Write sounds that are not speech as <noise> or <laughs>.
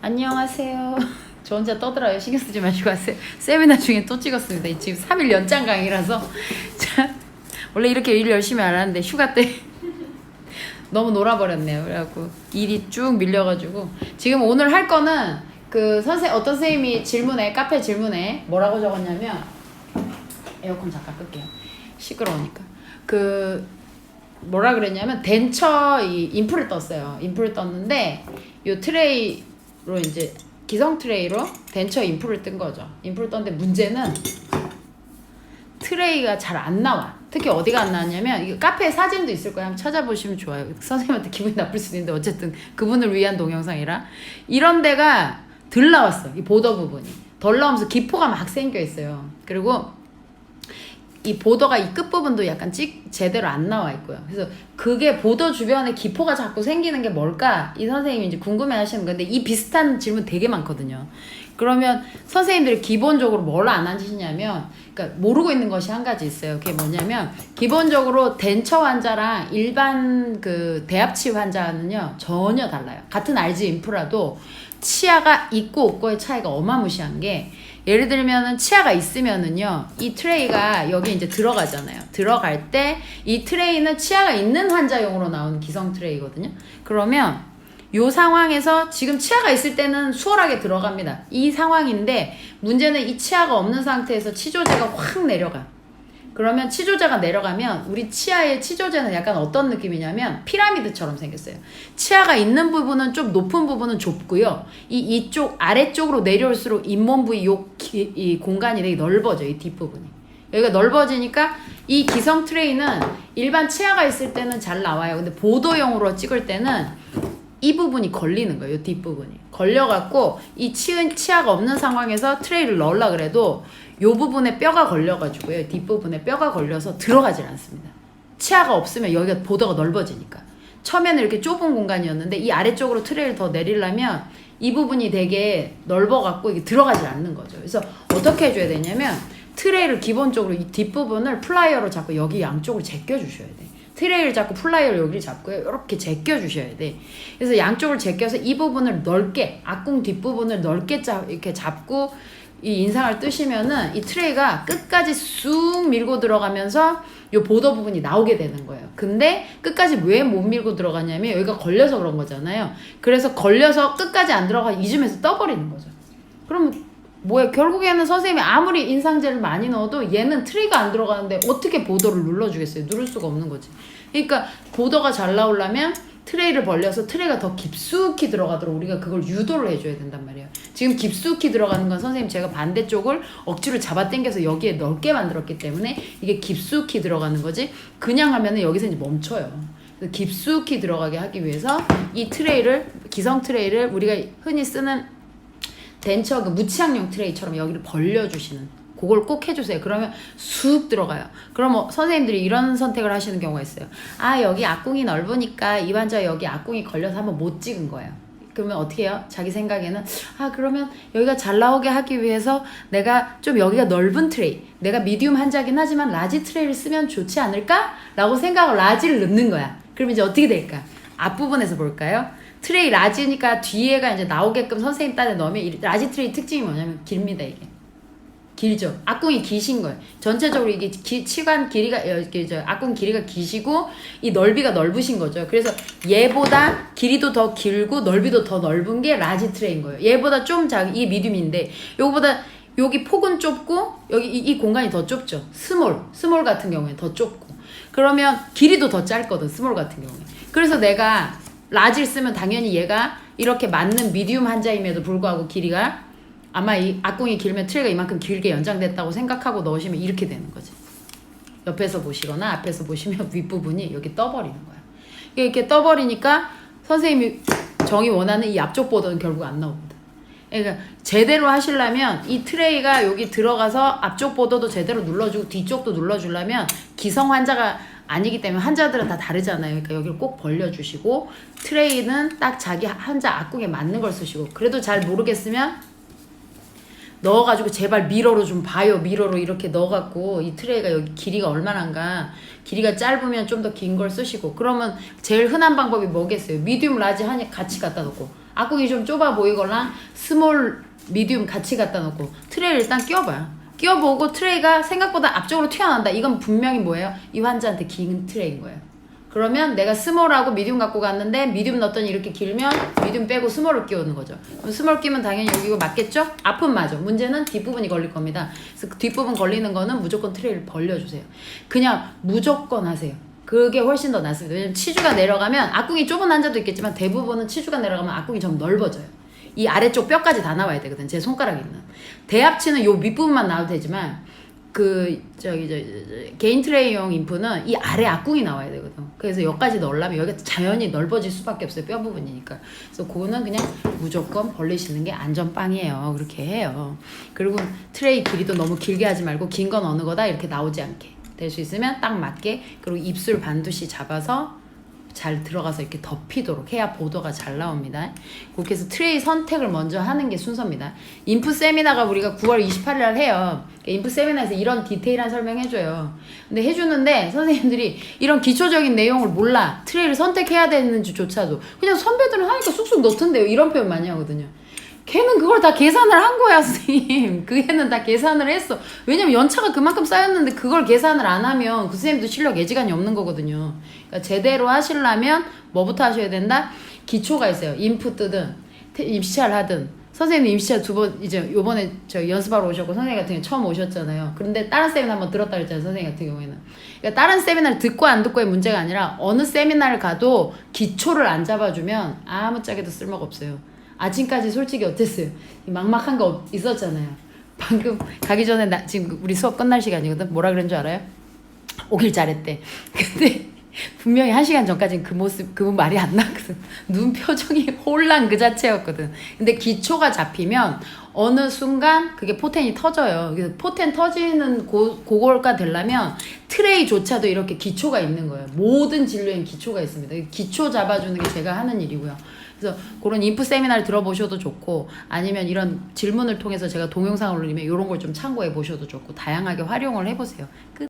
안녕하세요. <laughs> 저 혼자 떠들어요. 신경 쓰지 마시고 하세요. 세미나 중에 또 찍었습니다. 이 지금 3일 연장 강의라서 <laughs> 자, 원래 이렇게 일 열심히 안 하는데 휴가 때 <laughs> 너무 놀아버렸네요. 그래갖고 일이 쭉 밀려가지고 지금 오늘 할 거는 그 선생 어떤 선생님이 질문에 카페 질문에 뭐라고 적었냐면 에어컨 잠깐 끌게요. 시끄러우니까 그 뭐라 그랬냐면 덴처 이 인프를 떴어요. 인프를 떴는데 요 트레이 로 이제 기성 트레이로 덴처 인프를 뜬 거죠. 인프를 떴는데 문제는 트레이가 잘 안 나와. 특히 어디가 안 나왔냐면 이거 카페에 사진도 있을 거예요. 한번 찾아보시면 좋아요. 선생님한테 기분이 나쁠 수도 있는데 어쨌든 그분을 위한 동영상이라 이런 데가 덜 나왔어. 이 보더 부분이 덜 나오면서 기포가 막 생겨 있어요. 그리고 이 보더가 이 끝부분도 약간 찍 제대로 안 나와 있고요. 그래서 그게 보더 주변에 기포가 자꾸 생기는 게 뭘까? 이 선생님이 이제 궁금해 하시는 건데 이 비슷한 질문 되게 많거든요. 그러면 선생님들이 기본적으로 뭘 안 하시냐면 그러니까 모르고 있는 것이 한 가지 있어요. 그게 뭐냐면 기본적으로 덴처 환자랑 일반 그 대합치 환자는요 전혀 달라요. 같은 RG 인프라도 치아가 있고 없고의 차이가 어마무시한 게 예를 들면은 치아가 있으면은요 이 트레이가 여기 이제 들어가잖아요. 들어갈 때 이 트레이는 치아가 있는 환자용으로 나오는 기성 트레이거든요. 그러면 요 상황에서 지금 치아가 있을 때는 수월하게 들어갑니다. 이 상황인데 문제는 이 치아가 없는 상태에서 치조제가 확 내려가 그러면 치조제가 내려가면 우리 치아의 치조제는 약간 어떤 느낌이냐면 피라미드처럼 생겼어요. 치아가 있는 부분은 좀 높은 부분은 좁고요. 이 이쪽 아래쪽으로 내려올수록 잇몸 부위 요 기, 이 공간이 되게 넓어져 이 뒷부분이. 여기가 넓어지니까 이 기성 트레이는 일반 치아가 있을 때는 잘 나와요. 근데 보도용으로 찍을 때는 이 부분이 걸리는 거예요. 이 뒷부분이. 걸려갖고 이 치은 치아가 없는 상황에서 트레이를 넣으려 그래도 요 부분에 뼈가 걸려가지고요. 뒷부분에 뼈가 걸려서 들어가질 않습니다. 치아가 없으면 여기가 보도가 넓어지니까. 처음에는 이렇게 좁은 공간이었는데 이 아래쪽으로 트레이를 더 내리려면 이 부분이 되게 넓어갖고 이게 들어가질 않는 거죠. 그래서 어떻게 해줘야 되냐면 트레이를 기본적으로 이 뒷부분을 플라이어로 잡고 여기 양쪽을 제껴주셔야 돼. 트레이를 잡고 플라이어를 여기를 잡고요. 이렇게 제껴 주셔야 돼. 그래서 양쪽을 제껴서 이 부분을 넓게, 앞궁 뒷부분을 넓게 잡, 이렇게 잡고 이 인상을 뜨시면은 이 트레이가 끝까지 쑥 밀고 들어가면서 요 보더 부분이 나오게 되는 거예요. 근데 끝까지 왜 못 밀고 들어가냐면 여기가 걸려서 그런 거잖아요. 그래서 걸려서 끝까지 안 들어가 이쯤에서 떠버리는 거죠. 그럼 뭐야 결국에는 선생님이 아무리 인상제를 많이 넣어도 얘는 트레이가 안 들어가는데 어떻게 보더를 눌러주겠어요? 누를 수가 없는 거지. 그러니까 보더가 잘 나오려면 트레이를 벌려서 트레이가 더 깊숙이 들어가도록 우리가 그걸 유도를 해줘야 된단 말이에요. 지금 깊숙이 들어가는 건 선생님 제가 반대쪽을 억지로 잡아당겨서 여기에 넓게 만들었기 때문에 이게 깊숙이 들어가는 거지 그냥 하면은 여기서 이제 멈춰요. 깊숙이 들어가게 하기 위해서 이 트레이를 기성 트레이를 우리가 흔히 쓰는 덴처 그 무치약용 트레이처럼 여기를 벌려주시는 그걸 꼭 해주세요. 그러면 쑥 들어가요. 그럼 뭐 선생님들이 이런 선택을 하시는 경우가 있어요. 아 여기 앞궁이 넓으니까 이 환자 여기 앞궁이 걸려서 한번 못 찍은 거예요. 그러면 어떻게 해요? 자기 생각에는 아 그러면 여기가 잘 나오게 하기 위해서 내가 좀 여기가 넓은 트레이 내가 미디움 환자긴 하지만 라지 트레이를 쓰면 좋지 않을까? 라고 생각을 라지를 넣는 거야. 그럼 이제 어떻게 될까? 앞부분에서 볼까요? 트레이 라지니까 뒤에가 이제 나오게끔 선생님 딴에 넣으면 이 라지 트레이 특징이 뭐냐면 길입니다 이게. 길죠. 앞궁이 기신 거예요. 전체적으로 이게 기, 치관 길이가 어, 이게 저 앞궁 길이가 기시고 이 넓이가 넓으신 거죠. 그래서 얘보다 길이도 더 길고 넓이도 더 넓은 게 라지 트레이인 거예요. 얘보다 좀 작은 이 미디움인데 요거보다 여기 폭은 좁고 여기 이, 이 공간이 더 좁죠. 스몰 스몰 같은 경우에 더 좁고. 그러면 길이도 더 짧거든 스몰 같은 경우에. 그래서 내가 라지를 쓰면 당연히 얘가 이렇게 맞는 미디움 환자임에도 불구하고 길이가 아마 이 앞궁이 길면 트레가 이만큼 길게 연장됐다고 생각하고 넣으시면 이렇게 되는 거지. 옆에서 보시거나 앞에서 보시면 <laughs> 윗부분이 여기 떠버리는 거야. 이렇게 떠버리니까 선생님이 정이 원하는 이 앞쪽 보더는 결국 안 나옵니다. 그러니까 제대로 하시려면 이 트레이가 여기 들어가서 앞쪽 보더도 제대로 눌러주고 뒤쪽도 눌러주려면 기성 환자가 아니기 때문에 환자들은 다 다르잖아요. 그러니까 여기를 꼭 벌려주시고 트레이는 딱 자기 환자 앞궁에 맞는 걸 쓰시고 그래도 잘 모르겠으면 넣어가지고 제발 미러로 좀 봐요. 미러로 이렇게 넣어갖고 이 트레이가 여기 길이가 얼마나인가 길이가 짧으면 좀 더 긴 걸 쓰시고 그러면 제일 흔한 방법이 뭐겠어요? 미디움 라지 하니 같이 갖다 놓고 앞궁이 좀 좁아 보이거나 스몰, 미디움 같이 갖다 놓고 트레이를 일단 끼워봐요. 끼워보고 트레이가 생각보다 앞쪽으로 튀어나온다. 이건 분명히 뭐예요? 이 환자한테 긴 트레이인 거예요. 그러면 내가 스몰하고 미디움 갖고 갔는데 미디움 넣었더니 이렇게 길면 미디움 빼고 스몰을 끼우는 거죠. 그럼 스몰 끼면 당연히 여기가 맞겠죠? 앞은 맞아. 문제는 뒷부분이 걸릴 겁니다. 그래서 그 뒷부분 걸리는 거는 무조건 트레이를 벌려주세요. 그냥 무조건 하세요. 그게 훨씬 더 낫습니다. 왜냐면 치주가 내려가면 앞궁이 좁은 환자도 있겠지만 대부분은 치주가 내려가면 앞궁이 좀 넓어져요. 이 아래쪽 뼈까지 다 나와야 되거든. 제 손가락에 있는. 대합치는 요 밑부분만 나와도 되지만 그 저기 저, 개인 트레이용 인프는 이 아래 앞궁이 나와야 되거든. 그래서 여기까지 넣으려면 여기가 자연히 넓어질 수밖에 없어요. 뼈 부분이니까. 그래서 그거는 그냥 무조건 벌리시는 게 안전빵이에요. 그렇게 해요. 그리고 트레이 길이도 너무 길게 하지 말고 긴 건 어느 거다 이렇게 나오지 않게 될 수 있으면 딱 맞게 그리고 입술 반드시 잡아서 잘 들어가서 이렇게 덮이도록 해야 보도가 잘 나옵니다. 그렇게 해서 트레이 선택을 먼저 하는 게 순서입니다. 인프 세미나가 우리가 9월 28일 날 해요. 그러니까 인프 세미나에서 이런 디테일한 설명해줘요. 근데 해주는데 선생님들이 이런 기초적인 내용을 몰라. 트레이를 선택해야 되는지조차도. 그냥 선배들은 하니까 쑥쑥 넣던데요. 이런 표현 많이 하거든요. 걔는 그걸 다 계산을 한 거야, <laughs> 선생님. 그 애는 다 계산을 했어. 왜냐면 연차가 그만큼 쌓였는데 그걸 계산을 안 하면 그 선생님도 실력 예지간이 없는 거거든요. 그러니까 제대로 하시려면 뭐부터 하셔야 된다? 기초가 있어요. 인풋 뜨든, 태- 입시차를 하든. 선생님 임시차 두 번, 이제 요번에 저 연습하러 오셨고, 선생님 같은 경우 처음 오셨잖아요. 그런데 다른 세미나 한번 들었다 그랬잖아요, 선생님 같은 경우에는. 그러니까 다른 세미나를 듣고 안 듣고의 문제가 아니라 어느 세미나를 가도 기초를 안 잡아주면 아무짝에도 쓸모가 없어요. 아침까지 솔직히 어땠어요? 이 막막한 거 없- 있었잖아요. 방금 가기 전에 나 지금 우리 수업 끝날 시간이거든. 뭐라 그런 줄 알아요? 오길 잘했대. <laughs> 근데 분명히 한 시간 전까지는 그 모습, 그 말이 안 나거든. 눈 표정이 <laughs> 혼란 그 자체였거든. 근데 기초가 잡히면 어느 순간 그게 포텐이 터져요. 그래서 포텐 터지는 고, 그걸까 되려면 트레이조차도 이렇게 기초가 있는 거예요. 모든 진료엔 기초가 있습니다. 기초 잡아주는 게 제가 하는 일이고요. 그래서 그런 인프 세미나를 들어보셔도 좋고 아니면 이런 질문을 통해서 제가 동영상을 올리면 이런 걸 좀 참고해 보셔도 좋고 다양하게 활용을 해보세요. 끝.